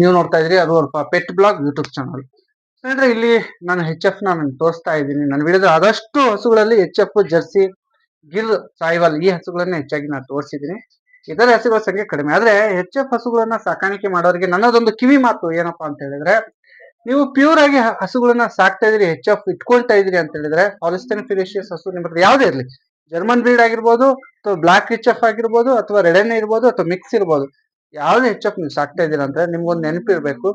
ನೀವು ನೋಡ್ತಾ ಇದ್ರಿ ಅದು ಸ್ವಲ್ಪ ಪೆಟ್ ಬ್ಲಾಗ್ ಯೂಟ್ಯೂಬ್ ಚಾನಲ್ ಸ್ನೇಹಿತರೆ, ಇಲ್ಲಿ ನಾನು ಹೆಚ್ ಎಫ್ ನಾನು ತೋರಿಸ್ತಾ ಇದ್ದೀನಿ. ನನ್ನ ವಿಡಿಯೋದ ಆದಷ್ಟು ಹಸುಗಳಲ್ಲಿ H F Jersey, Gir, Sahiwal ಈ ಹಸುಗಳನ್ನ ಹೆಚ್ಚಾಗಿ ನಾನು ತೋರಿಸಿದ್ದೀನಿ. ಇತರ ಹಸುಗಳ ಸಂಖ್ಯೆ ಕಡಿಮೆ. ಆದ್ರೆ ಹೆಚ್ ಎಫ್ ಹಸುಗಳನ್ನ ಸಾಕಾಣಿಕೆ ಮಾಡೋರಿಗೆ ನನ್ನದೊಂದು ಕಿವಿ ಮಾತು ಏನಪ್ಪಾ ಅಂತ ಹೇಳಿದ್ರೆ, ನೀವು ಪ್ಯೂರ್ ಆಗಿ ಹಸುಗಳನ್ನ ಸಾಕ್ತಾ ಇದ್ರಿ ಹೆಚ್ ಎಫ್ ಇಟ್ಕೊಳ್ತಾ ಇದ್ರಿ ಅಂತ ಹೇಳಿದ್ರೆ ಹಾಲಿಸ್ಟನ್ ಫಿರೇಷಿಯಸ್ ಹಸು ನಿಮ್ಮ ಯಾವ್ದೇ ಇರ್ಲಿ. ಜರ್ಮನ್ ಬ್ರೀಡ್ ಆಗಿರ್ಬೋದು, ಅಥವಾ ಬ್ಲಾಕ್ ಎಚ್ ಎಫ್ ಆಗಿರ್ಬೋದು, ಅಥವಾ ರೆಡ್ ಇರ್ಬೋದು, ಅಥವಾ ಮಿಕ್ಸ್ ಇರ್ಬೋದು. ಯಾವ್ದೇ ಹೆಚ್ಚು ನೀವು ಸಾಕ್ತಾ ಇದ್ದೀರಾ ಅಂದ್ರೆ ನಿಮ್ಗೊಂದು ನೆನಪಿರ್ಬೇಕು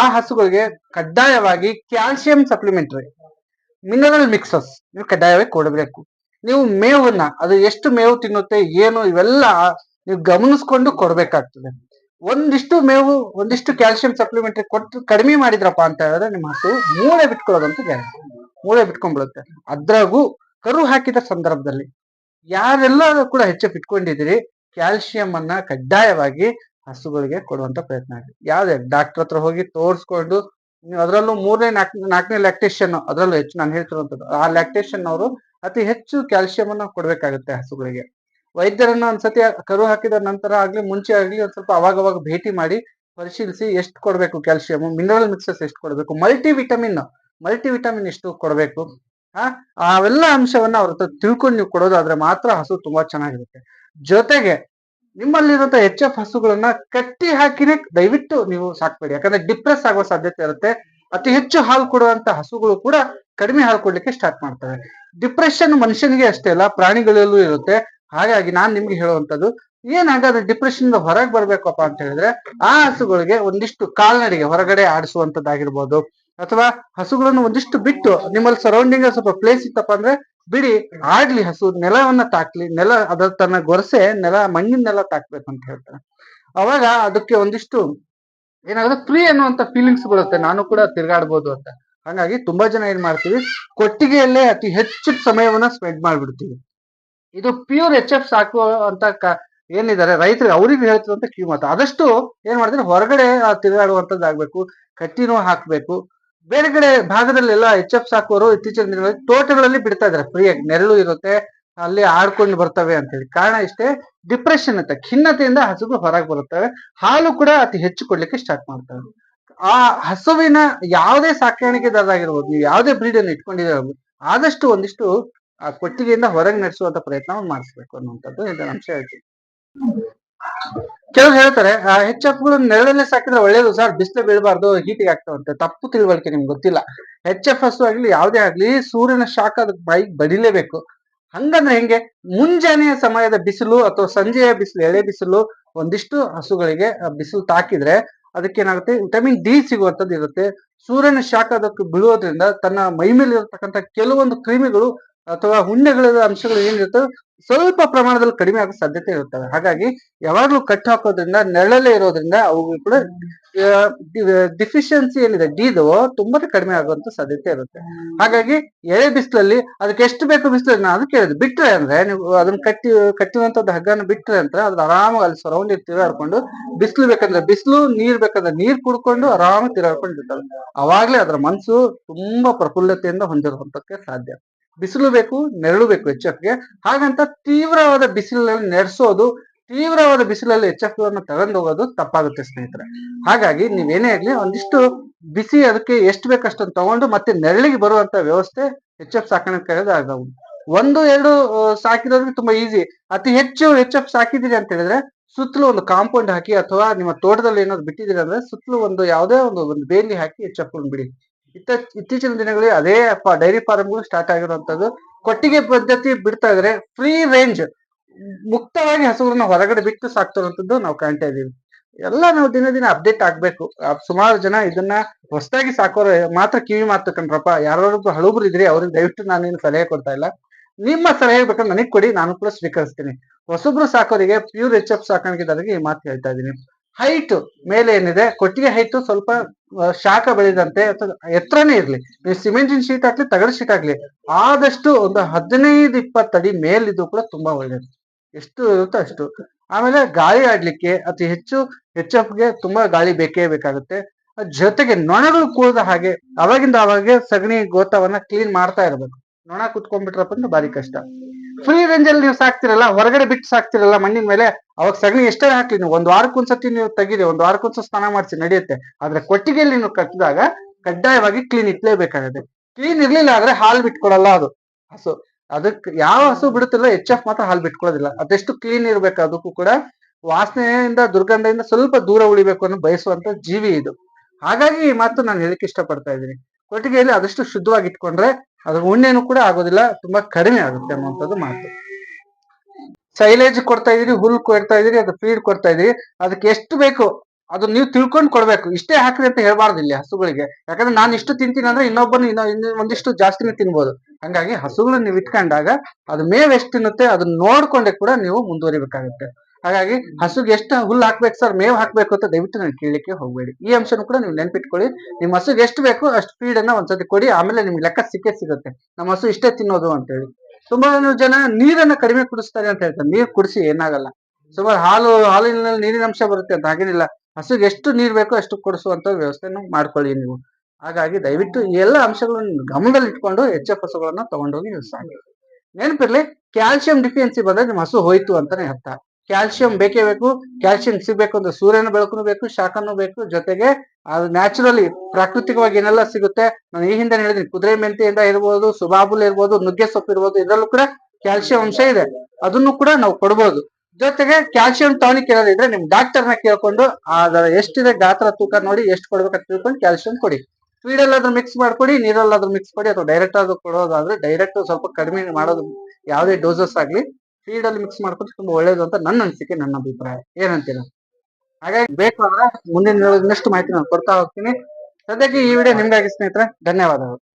ಆ ಹಸುಗಳಿಗೆ ಕಡ್ಡಾಯವಾಗಿ ಕ್ಯಾಲ್ಸಿಯಂ ಸಪ್ಲಿಮೆಂಟ್ರಿ ಮಿನರಲ್ ಮಿಕ್ಸಸ್ ನೀವು ಕಡ್ಡಾಯವಾಗಿ ಕೊಡಬೇಕು. ನೀವು ಮೇವನ್ನ, ಅದು ಎಷ್ಟು ಮೇವು ತಿನ್ನುತ್ತೆ, ಏನು, ಇವೆಲ್ಲ ನೀವು ಗಮನಿಸ್ಕೊಂಡು ಕೊಡ್ಬೇಕಾಗ್ತದೆ. ಒಂದಿಷ್ಟು ಮೇವು, ಒಂದಿಷ್ಟು ಕ್ಯಾಲ್ಸಿಯಂ ಸಪ್ಲಿಮೆಂಟ್ರಿ ಕೊಟ್ಟು ಕಡಿಮೆ ಮಾಡಿದ್ರಪ್ಪ ಅಂತ ಹೇಳಿದ್ರೆ ನಿಮ್ಮ ಹಸು ಮೂಳೆ ಬಿಟ್ಕೊಳ್ಳೋದಂತ ಗ್ಯಾರಂಟಿ ಮೂಳೆ ಬಿಟ್ಕೊಂಡ್ಬಿಡುತ್ತೆ. ಅದ್ರಾಗೂ ಕರು ಹಾಕಿದ ಸಂದರ್ಭದಲ್ಲಿ ಯಾರೆಲ್ಲ ಕೂಡ ಹೆಚ್ಚು ಇಟ್ಕೊಂಡಿದ್ದೀರಿ ಕ್ಯಾಲ್ಸಿಯಂ ಅನ್ನ ಕಡ್ಡಾಯವಾಗಿ ಹಸುಗಳಿಗೆ ಕೊಡುವಂತ ಪ್ರಯತ್ನ ಆಗಿದೆ. ಯಾವ್ದೇ ಡಾಕ್ಟರ್ ಹತ್ರ ಹೋಗಿ ತೋರಿಸ್ಕೊಂಡು ನೀವು ಅದರಲ್ಲೂ ಮೂರನೇ ನಾಲ್ಕು ನಾಲ್ಕನೇ ಲ್ಯಾಕ್ಟೇಷನ್ ಅದರಲ್ಲೂ ಹೆಚ್ಚು ನಾನು ಹೇಳ್ತಿರುವಂತದ್ದು. ಆ ಲ್ಯಾಕ್ಟೇಷನ್ ಅವರು ಅತಿ ಹೆಚ್ಚು ಕ್ಯಾಲ್ಸಿಯಂ ಅನ್ನ ಕೊಡ್ಬೇಕಾಗುತ್ತೆ ಹಸುಗಳಿಗೆ. ವೈದ್ಯರನ್ನ ಒಂದ್ಸತಿ ಕರು ಹಾಕಿದ ನಂತರ ಆಗ್ಲಿ, ಮುಂಚೆ ಆಗ್ಲಿ ಒಂದ್ ಸ್ವಲ್ಪ ಅವಾಗ ಭೇಟಿ ಮಾಡಿ ಪರಿಶೀಲಿಸಿ ಎಷ್ಟು ಕೊಡಬೇಕು ಕ್ಯಾಲ್ಸಿಯಂ ಮಿನರಲ್ ಮಿಕ್ಸಸ್ ಎಷ್ಟು ಕೊಡಬೇಕು ಮಲ್ಟಿ ವಿಟಮಿನ್ ಮಲ್ಟಿ ವಿಟಮಿನ್ ಎಷ್ಟು ಕೊಡಬೇಕು ಆ ಅವೆಲ್ಲ ಅಂಶವನ್ನ ಅವ್ರ ಹತ್ರ ತಿಳ್ಕೊಂಡು ನೀವು ಕೊಡೋದಾದ್ರೆ ಮಾತ್ರ ಹಸು ತುಂಬಾ ಚೆನ್ನಾಗಿರುತ್ತೆ. ಜೊತೆಗೆ ನಿಮ್ಮಲ್ಲಿರುವಂತ ಎಚ್ ಎಫ್ ಹಸುಗಳನ್ನ ಕಟ್ಟಿ ಹಾಕಿನೇ ದಯವಿಟ್ಟು ನೀವು ಸಾಕ್ಬೇಡಿ. ಯಾಕಂದ್ರೆ ಡಿಪ್ರೆಸ್ ಆಗುವ ಸಾಧ್ಯತೆ ಇರುತ್ತೆ. ಅತಿ ಹೆಚ್ಚು ಹಾಲು ಕೊಡುವಂತ ಹಸುಗಳು ಕೂಡ ಕಡಿಮೆ ಹಾಲು ಕೊಡ್ಲಿಕ್ಕೆ ಸ್ಟಾರ್ಟ್ ಮಾಡ್ತವೆ. ಡಿಪ್ರೆಷನ್ ಮನುಷ್ಯನಿಗೆ ಅಷ್ಟೇ ಅಲ್ಲ, ಪ್ರಾಣಿಗಳಲ್ಲೂ ಇರುತ್ತೆ. ಹಾಗಾಗಿ ನಾನು ನಿಮ್ಗೆ ಹೇಳುವಂತದ್ದು ಏನ್ ಹಾಗಾದ್ರೆ ಡಿಪ್ರೆಷನ್ ಹೊರಗೆ ಬರ್ಬೇಕಪ್ಪ ಅಂತ ಹೇಳಿದ್ರೆ, ಆ ಹಸುಗಳಿಗೆ ಒಂದಿಷ್ಟು ಕಾಲ್ನಡಿಗೆ ಹೊರಗಡೆ ಆಡಿಸುವಂತದ್ದಾಗಿರ್ಬೋದು ಅಥವಾ ಹಸುಗಳನ್ನು ಒಂದಿಷ್ಟು ಬಿಟ್ಟು ನಿಮ್ಮಲ್ಲಿ ಸರೌಂಡಿಂಗ್ ಸ್ವಲ್ಪ ಪ್ಲೇಸ್ ಇತ್ತಪ್ಪ ಅಂದ್ರೆ ಬಿಡಿ ಆಡ್ಲಿ ಹಸು, ನೆಲವನ್ನ ತಾಕ್ಲಿ, ನೆಲ ಅದರ ತನ್ನ ಗೊರಸೆ, ನೆಲ ಮಣ್ಣಿನ ನೆಲ ಅಂತ ಹೇಳ್ತಾರೆ. ಅವಾಗ ಅದಕ್ಕೆ ಒಂದಿಷ್ಟು ಏನಾಗುತ್ತೆ ಫ್ರೀ ಅನ್ನುವಂತ ಫೀಲಿಂಗ್ಸ್ ಬರುತ್ತೆ. ನಾನು ಕೂಡ ತಿರ್ಗಾಡ್ಬೋದು ಅಂತ. ಹಾಗಾಗಿ ತುಂಬಾ ಜನ ಏನ್ ಮಾಡ್ತೀವಿ, ಕೊಟ್ಟಿಗೆಯಲ್ಲೇ ಅತಿ ಹೆಚ್ಚು ಸಮಯವನ್ನ ಸ್ಪೆಂಡ್ ಮಾಡ್ಬಿಡ್ತೀವಿ. ಇದು ಪ್ಯೂರ್ ಎಚ್ ಎಫ್ ಸಾಕು ಅಂತ ಏನಿದ್ದಾರೆ, ರೈತರು ಅವ್ರಿಗೆ ಹೇಳ್ತಿರುವಂತ ಕಿವಿ ಮಾತು ಆದಷ್ಟು ಏನ್ ಮಾಡ್ತಾರೆ ಹೊರಗಡೆ ಆ ತಿರುಗಾಡುವಂತದ್ದು ಆಗ್ಬೇಕು ಕಟ್ಟಿನೂ ಹಾಕ್ಬೇಕು ಬೇರೆ ಕಡೆ ಭಾಗದಲ್ಲೆಲ್ಲ ಎಚ್ ಎಫ್ ಸಾಕೋರು ಇತ್ತೀಚಿನ ದಿನಗಳಲ್ಲಿ ತೋಟಗಳಲ್ಲಿ ಬಿಡ್ತಾ ಇದಾರೆ ಫ್ರೀಯಾಗಿ ನೆರಳು ಇರುತ್ತೆ, ಅಲ್ಲಿ ಆಡ್ಕೊಂಡು ಬರ್ತವೆ ಅಂತ ಹೇಳಿ ಕಾರಣ ಇಷ್ಟೇ ಡಿಪ್ರೆಷನ್ ಅಂತ, ಖಿನ್ನತೆಯಿಂದ ಹಸುಗಳು ಹೊರಗೆ ಬರುತ್ತವೆ. ಹಾಲು ಕೂಡ ಅತಿ ಹೆಚ್ಚು ಕೊಡ್ಲಿಕ್ಕೆ ಸ್ಟಾರ್ಟ್ ಮಾಡ್ತವೆ ಆ ಹಸುವಿನ ಯಾವುದೇ ಸಾಕಾಣಿಕೆದಾರರಾಗಿರ್ಬೋದು, ನೀವು ಯಾವುದೇ ಬ್ರೀಡ್ ಅನ್ನು ಇಟ್ಕೊಂಡಿದ್ದೀರ ಆದಷ್ಟು ಒಂದಿಷ್ಟು ಆ ಕೊಟ್ಟಿಗೆಯಿಂದ ಹೊರಗೆ ನಡೆಸುವಂತ ಪ್ರಯತ್ನವನ್ನು ಮಾಡಿಸ್ಬೇಕು ಅನ್ನುವಂಥದ್ದು ಇದರ ಅಂಶ ಹೇಳ್ತೀನಿ. ಕೆಲವರು ಹೇಳ್ತಾರೆ ಹೆಚ್ಗಳು ನೆರಳಲ್ಲೇ ಸಾಕಿದ್ರೆ ಒಳ್ಳೇದು ಸರ್ ಬಿಸಿಲು ಬೀಳಬಾರ್ದು ಹೀಟಿಗೆ ಆಗ್ತಾವಂತೆ. ತಪ್ಪು ತಿಳುವಳಿಕೆ ನಿಮ್ಗೆ ಗೊತ್ತಿಲ್ಲ. ಹೆಚ್ ಎಫ್ ಎಸ್ ಆಗ್ಲಿ, ಯಾವುದೇ ಆಗ್ಲಿ, ಸೂರ್ಯನ ಶಾಖ ಅದಕ್ಕೆ ಬಾಯಿಗೆ ಬಡಿಲೇಬೇಕು. ಹಂಗಂದ್ರೆ ಹೆಂಗೆ? ಮುಂಜಾನೆಯ ಸಮಯದ ಬಿಸಿಲು ಅಥವಾ ಸಂಜೆಯ ಬಿಸಿಲು, ಎಳೆ ಬಿಸಿಲು, ಒಂದಿಷ್ಟು ಹಸುಗಳಿಗೆ ಬಿಸಿಲು ತಾಕಿದ್ರೆ ಅದಕ್ಕೆ ಏನಾಗುತ್ತೆ ವಿಟಮಿನ್ ಡಿ ಸಿಗುವಂತದ್ದು ಇರುತ್ತೆ. ಸೂರ್ಯನ ಶಾಖ ಅದಕ್ಕೆ ಬೀಳೋದ್ರಿಂದ ತನ್ನ ಮೈ ಮೇಲೆ ಇರತಕ್ಕಂತ ಕೆಲವೊಂದು ಕ್ರಿಮಿಗಳು ಅಥವಾ ಹುಣ್ಣೆಗಳ ಅಂಶಗಳು ಏನಿರುತ್ತೆ ಸ್ವಲ್ಪ ಪ್ರಮಾಣದಲ್ಲಿ ಕಡಿಮೆ ಆಗೋ ಸಾಧ್ಯತೆ ಇರುತ್ತವೆ. ಹಾಗಾಗಿ ಯಾವಾಗ್ಲೂ ಕಟ್ ಹಾಕೋದ್ರಿಂದ, ನೆರಳಲ್ಲೇ ಇರೋದ್ರಿಂದ ಅವು ಕೂಡ ಡಿಫಿಷಿಯನ್ಸಿ ಏನಿದೆ, ಡಿದು ತುಂಬಾ ಕಡಿಮೆ ಆಗುವಂತ ಸಾಧ್ಯತೆ ಇರುತ್ತೆ. ಹಾಗಾಗಿ ಎಳೆ ಬಿಸಿಲಲ್ಲಿ ಅದಕ್ಕೆ ಎಷ್ಟು ಬೇಕು ಬಿಸಿಲು ನಾನು ಹೇಳಿದೆ. ಬಿಟ್ರೆ ಅಂದ್ರೆ ನೀವು ಅದನ್ನ ಕಟ್ಟಿ ಕಟ್ಟಿರುವಂತದ್ದು ಹಗ್ಗನ ಬಿಟ್ರೆ ಅಂತ ಅದ್ರ ಆರಾಮಾಗಿ ಅಲ್ಲಿ ಸರೌಂಡ್ ತಿರುಗಾಡ್ಕೊಂಡು ಬಿಸಿಲು ಬೇಕಂದ್ರೆ ಬಿಸಿಲು, ನೀರ್ ಬೇಕಂದ್ರೆ ನೀರ್ ಕುಡ್ಕೊಂಡು ಆರಾಮಾಗಿ ತಿರುಗಾಡ್ಕೊಂಡು ಇರ್ತವೆ ಅವಾಗ್ಲೇ ಅದರ ಮನಸ್ಸು ತುಂಬಾ ಪ್ರಫುಲ್ಲತೆಯಿಂದ ಹೊಂದಿರುವಂತಕ್ಕೆ ಸಾಧ್ಯ. ಬಿಸಿಲು ಬೇಕು, ನೆರಳು ಬೇಕು ಎಚ್ಗೆ. ಹಾಗಂತ ತೀವ್ರವಾದ ಬಿಸಿಲಲ್ಲಿ ನೆರೆಸೋದು, ತೀವ್ರವಾದ ಬಿಸಿಲಲ್ಲಿ ಎಚ್ ಎಫ್ ಅನ್ನು ತಗೊಂಡು ಹೋಗೋದು ತಪ್ಪಾಗುತ್ತೆ ಸ್ನೇಹಿತರೆ. ಹಾಗಾಗಿ ನೀವೇನೇ ಆಗ್ಲಿ ಒಂದಿಷ್ಟು ಬಿಸಿ ಅದಕ್ಕೆ ಎಷ್ಟು ಬೇಕಷ್ಟನ್ನು ತಗೊಂಡು ಮತ್ತೆ ನೆರಳಿಗೆ ಬರುವಂತ ವ್ಯವಸ್ಥೆ ಎಚ್ ಎಫ್ ಸಾಕಾಣಿಕೆ ಆಗವು ಒಂದು, ಎರಡು ಸಾಕಿರೋದ್ರೆ ತುಂಬಾ ಈಸಿ. ಅತಿ ಹೆಚ್ಚು ಎಚ್ ಎಫ್ ಸಾಕಿದೀರಿ ಅಂತ ಹೇಳಿದ್ರೆ ಸುತ್ತಲೂ ಒಂದು ಕಾಂಪೌಂಡ್ ಹಾಕಿ ಅಥವಾ ನಿಮ್ಮ ತೋಟದಲ್ಲಿ ಏನಾದ್ರು ಬಿಟ್ಟಿದ್ದೀರಿ ಅಂದ್ರೆ ಸುತ್ತಲೂ ಒಂದು ಯಾವುದೇ ಒಂದು ಒಂದು ಬೇಲಿ ಹಾಕಿ ಎಚ್ ಎಫ್ ಬಿಡಿ. ಇತ್ತ ಇತ್ತೀಚಿನ ದಿನಗಳಲ್ಲಿ ಅದೇ ಡೈರಿ ಫಾರ್ಮ್ಗಳು ಸ್ಟಾರ್ಟ್ ಆಗಿರುವಂತದ್ದು ಕೊಟ್ಟಿಗೆ ಪದ್ಧತಿ ಬಿಡ್ತಾ ಇದ್ರೆ ಫ್ರೀ ರೇಂಜ್ ಮುಕ್ತವಾಗಿ ಹಸುಗಳನ್ನ ಹೊರಗಡೆ ಬಿಟ್ಟು ಸಾಕ್ತಿರುವಂತದ್ದು ನಾವು ಕಾಣ್ತಾ ಇದೀವಿ ಎಲ್ಲ ನಾವು ದಿನ ದಿನ ಅಪ್ಡೇಟ್ ಆಗ್ಬೇಕು. ಸುಮಾರು ಜನ ಇದನ್ನ ಹೊಸದಾಗಿ ಸಾಕೋರು ಮಾತ್ರ ಕಿವಿ ಮಾತು ಕಣ್ರಪ್ಪ. ಯಾರೊಬ್ಬರು ಹಳುಬ್ರು ಇದ್ರಿ ಅವ್ರಿಗೆ ದಯವಿಟ್ಟು ನಾನೇನು ಸಲಹೆ ಕೊಡ್ತಾ ಇಲ್ಲ. ನಿಮ್ಮ ಸಲಹೆ ಬೇಕಂದ್ರೆ ನನಗ್ ಕೊಡಿ, ನಾನು ಕೂಡ ಸ್ವೀಕರಿಸ್ತೀನಿ. ಹೊಸಬ್ರು ಸಾಕೋರಿಗೆ ಪ್ಯೂರ್ ಎಚ್ ಎಫ್ ಸಾಕಾಣಿಕೆದಾರರಿಗೆ ಈ ಮಾತು ಹೇಳ್ತಾ ಇದ್ದೀನಿ. ಹೈಟ್ ಮೇಲೆ ಏನಿದೆ? ಕೊಟ್ಟಿಗೆ ಹೈಟ್ ಸ್ವಲ್ಪ ಶಾಖ ಬೆಳೆದಂತೆ ಎತ್ತರನೇ ಇರ್ಲಿ ನೀವು ಸಿಮೆಂಟಿನ ಶೀಟ್ ಹಾಕ್ಲಿ ತಗಡ ಶೀಟ್ ಆಗ್ಲಿ, ಆದಷ್ಟು ಒಂದು ಹದಿನೈದು, ಇಪ್ಪತ್ತು ಅಡಿ ಮೇಲಿದ್ದು ಕೂಡ ತುಂಬಾ ಒಳ್ಳೇದು. ಎಷ್ಟು ಇರುತ್ತೋ ಅಷ್ಟು. ಆಮೇಲೆ ಗಾಳಿ ಆಡ್ಲಿಕ್ಕೆ ಅತಿ ಹೆಚ್ಚು ಎಚ್ಗೆ ತುಂಬಾ ಗಾಳಿ ಬೇಕೇ ಬೇಕಾಗುತ್ತೆ. ಜೊತೆಗೆ ನೊಣಗಳು ಕೂಡದ ಹಾಗೆ ಅವಾಗಿಂದ ಅವಾಗೆ ಸಗಣಿ ಗೋತವನ್ನ ಕ್ಲೀನ್ ಮಾಡ್ತಾ ಇರ್ಬೇಕು. ನೊಣ ಕುತ್ಕೊಂಡ್ಬಿಟ್ರಪ್ಪ ಅಂದ್ರೆ ಭಾರಿ ಕಷ್ಟ. ಫ್ರೀ ರೇಂಜ್ ಅಲ್ಲಿ ನೀವು ಸಾಕ್ತಿರಲ್ಲ, ಹೊರಗಡೆ ಬಿಟ್ಟು ಸಾಕ್ತಿರಲ್ಲ ಮಣ್ಣಿನ ಮೇಲೆ, ಅವಾಗ ಸಗಣಿ ಎಷ್ಟೇ ಹಾಕ್ಲಿ ನೀವು, ಒಂದ್ ವಾರಕ್ಕೊಂದ್ಸತಿ ನೀವು ತೆಗೀರಿ, ಒಂದ್ ವಾರಕ್ಕೊಂದ್ಸತಿ ಸ್ನಾನ ಮಾಡಿಸಿ, ನಡೆಯುತ್ತೆ. ಆದ್ರೆ ಕೊಟ್ಟಿಗೆಯಲ್ಲಿ ನೀವು ಕಟ್ಟಿದಾಗ ಕಡ್ಡಾಯವಾಗಿ ಕ್ಲೀನ್ ಇಟ್ಲೇಬೇಕಾಗುತ್ತೆ. ಕ್ಲೀನ್ ಇರ್ಲಿಲ್ಲ ಆದ್ರೆ ಹಾಲು ಬಿಟ್ಕೊಡಲ್ಲ ಅದು. ಹಸು, ಅದಕ್ಕೆ ಯಾವ ಹಸು ಬಿಡುತ್ತಿಲ್ಲ ಎಚ್ ಎಫ್ ಮಾತ್ರ ಹಾಲು ಬಿಟ್ಕೊಳ್ಳೋದಿಲ್ಲ ಅದೆಷ್ಟು ಕ್ಲೀನ್ ಇರ್ಬೇಕು ಅದಕ್ಕೂ ಕೂಡ ವಾಸನೆಯಿಂದ, ದುರ್ಗಂಧದಿಂದ ಸ್ವಲ್ಪ ದೂರ ಉಳಿಬೇಕು ಅನ್ನೋ ಬಯಸುವಂತ ಜೀವಿ ಇದು. ಹಾಗಾಗಿ ಈ ಮಾತು ನಾನು ಹೇಳಕ್ ಇಷ್ಟಪಡ್ತಾ ಇದ್ದೀನಿ. ಕೊಟ್ಟಿಗೆಯಲ್ಲಿ ಆದಷ್ಟು ಶುದ್ಧವಾಗಿ ಇಟ್ಕೊಂಡ್ರೆ ಅದ್ರ ಉಣ್ಣೆನೂ ಕೂಡ ಆಗೋದಿಲ್ಲ, ತುಂಬಾ ಕಡಿಮೆ ಆಗುತ್ತೆ ಅನ್ನುವಂಥದ್ದು ಮಾತು. ಸೈಲೇಜ್ ಕೊಡ್ತಾ ಇದೀರಿ ಹುಲ್ ಕೊಡ್ತಾ ಇದೀರಿ, ಅದು ಫೀಡ್ ಕೊಡ್ತಾ ಇದೀರಿ, ಅದಕ್ಕೆ ಎಷ್ಟು ಬೇಕು ಅದು ನೀವು ತಿಳ್ಕೊಂಡು ಕೊಡ್ಬೇಕು. ಇಷ್ಟೇ ಹಾಕ್ರಿ ಅಂತ ಹೇಳ್ಬಾರ್ದು ಇಲ್ಲಿ ಹಸುಗಳಿಗೆ. ಯಾಕಂದ್ರೆ ನಾನು ಇಷ್ಟು ತಿಂತೀನಿ ಅಂದ್ರೆ ಇನ್ನೊಬ್ಬನು ಇನ್ನೊ ಒಂದಿಷ್ಟು ಜಾಸ್ತಿನೇ ತಿನ್ಬೋದು. ಹಂಗಾಗಿ ಹಸುಗಳನ್ನ ನೀವು ಇಟ್ಕೊಂಡಾಗ ಅದು ಮೇವ್ ಎಷ್ಟು ತಿನ್ನುತ್ತೆ ಅದನ್ನ ನೋಡ್ಕೊಂಡೆ ಕೂಡ ನೀವು ಮುಂದುವರಿಬೇಕಾಗುತ್ತೆ. ಹಾಗಾಗಿ ಹಸುಗೆ ಎಷ್ಟು ಹುಲ್ಲು ಹಾಕ್ಬೇಕು ಸರ್ ಮೇವು ಹಾಕ್ಬೇಕು ಅಂತ ದಯವಿಟ್ಟು ನಾನು ಕೇಳಲಿಕ್ಕೆ ಹೋಗಬೇಡಿ. ಈ ಅಂಶನೂ ಕೂಡ ನೀವು ನೆನ್ಪಿಟ್ಕೊಳ್ಳಿ. ನಿಮ್ಮ ಹಸುಗೆ ಎಷ್ಟು ಬೇಕು ಅಷ್ಟು ಫೀಡ್ ಅನ್ನ ಒಂದ್ಸತಿ ಕೊಡಿ ಆಮೇಲೆ ನಿಮ್ಗೆ ಲೆಕ್ಕ ಸಿಕ್ಕೇ ಸಿಗುತ್ತೆ. ನಮ್ಮ ಹಸು ಇಷ್ಟೇ ತಿನ್ನೋದು ಅಂತ ಹೇಳಿ ತುಂಬಾ ಜನ ನೀರನ್ನ ಕಡಿಮೆ ಕುಡಿಸ್ತಾರೆ ಅಂತ ಹೇಳ್ತಾರೆ. ನೀರು ಕುಡಿಸಿ ಏನಾಗಲ್ಲ. ಸುಮಾರು ಹಾಲು ಹಾಲಿನಲ್ಲಿ ನೀರಿನ ಅಂಶ ಬರುತ್ತೆ ಅಂತ ಹಾಗೇನಿಲ್ಲ. ಹಸುಗೆ ಎಷ್ಟು ನೀರು ಬೇಕೋ ಅಷ್ಟು ಕೊಡಿಸುವಂತ ವ್ಯವಸ್ಥೆಯನ್ನು ಮಾಡ್ಕೊಳ್ಳಿ ನೀವು. ಹಾಗಾಗಿ ದಯವಿಟ್ಟು ಈ ಎಲ್ಲ ಅಂಶಗಳನ್ನು ಗಮನದಲ್ಲಿ ಇಟ್ಕೊಂಡು ಎಚ್ ಎಫ್ ಹಸುಗಳನ್ನ ತಗೊಂಡೋಗಿ ನೀವು ಸಾಕಿ ನೆನಪಿರ್ಲಿ ಕ್ಯಾಲ್ಸಿಯಂ ಡಿಫಿಯನ್ಸಿ ಬಂದ್ರೆ ನಿಮ್ಮ ಹಸು ಹೋಯ್ತು ಅಂತಾನೆ ಅರ್ಥ. ಕ್ಯಾಲ್ಸಿಯಂ ಬೇಕೇ ಬೇಕು ಕ್ಯಾಲ್ಸಿಯಂ ಸಿಗ್ಬೇಕು ಅಂದ್ರೆ ಸೂರ್ಯನ ಬೆಳಕುನು ಬೇಕು, ಶಾಖನೂ ಬೇಕು. ಜೊತೆಗೆ ಅದು ನ್ಯಾಚುರಲಿ ಪ್ರಾಕೃತಿಕವಾಗಿ ಏನೆಲ್ಲ ಸಿಗುತ್ತೆ, ನಾನು ಈ ಹಿಂದೆ ಹೇಳಿದ್ರಿ ಕುದುರೆ ಮೆಂತೆಯಿಂದ ಇರ್ಬೋದು, ಸುಬಾಬುಲ್ ಇರ್ಬೋದು, ನುಗ್ಗೆ ಸೊಪ್ಪು ಇರ್ಬೋದು, ಇದರಲ್ಲೂ ಕೂಡ ಕ್ಯಾಲ್ಸಿಯಂ ಅಂಶ ಇದೆ. ಅದನ್ನು ಕೂಡ ನಾವು ಕೊಡ್ಬೋದು. ಜೊತೆಗೆ ಕ್ಯಾಲ್ಸಿಯಂ ಟಾನಿಕ್ ಇರೋದಿದ್ರೆ ನಿಮ್ ಡಾಕ್ಟರ್ನ ಕೇಳ್ಕೊಂಡು ಅದರ ಎಷ್ಟಿದೆ ಗಾತ್ರ ತೂಕ ನೋಡಿ ಎಷ್ಟು ಕೊಡ್ಬೇಕಂತ ತಿಳ್ಕೊಂಡು ಕ್ಯಾಲ್ಸಿಯಂ ಕೊಡಿ. ಫೀಡ್ ಎಲ್ಲಾದ್ರೂ ಮಿಕ್ಸ್ ಮಾಡ್ಕೊಡಿ, ನೀರಲ್ಲಾದ್ರೂ ಮಿಕ್ಸ್ ಮಾಡಿ ಅಥವಾ ಡೈರೆಕ್ಟ್ ಆದ್ರೂ ಕೊಡೋದಾದ್ರೆ ಡೈರೆಕ್ಟ್ ಸ್ವಲ್ಪ ಕಡಿಮೆ ಮಾಡೋದು ಯಾವುದೇ ಡೋಸಸ್ ಆಗ್ಲಿ ಫೀಡ್ ಅಲ್ಲಿ ಮಿಕ್ಸ್ ಮಾಡ್ಕೊಂಡು ತುಂಬಾ ಒಳ್ಳೇದು ಅಂತ ನನ್ನ ಅನಿಸಿಕೆ, ನನ್ನ ಅಭಿಪ್ರಾಯ. ಏನಂತೀರ? ಹಾಗಾಗಿ ಬೇಕು ಅಂದ್ರೆ ಮುಂದಿನ ಇನ್ನಷ್ಟು ಮಾಹಿತಿ ನಾನು ಕೊಡ್ತಾ ಹೋಗ್ತೀನಿ. ಸದ್ಯಕ್ಕೆ ಈ ವಿಡಿಯೋ ನಿಮ್ಗಾಗಿ ಸ್ನೇಹಿತರೆ, ಧನ್ಯವಾದಗಳು.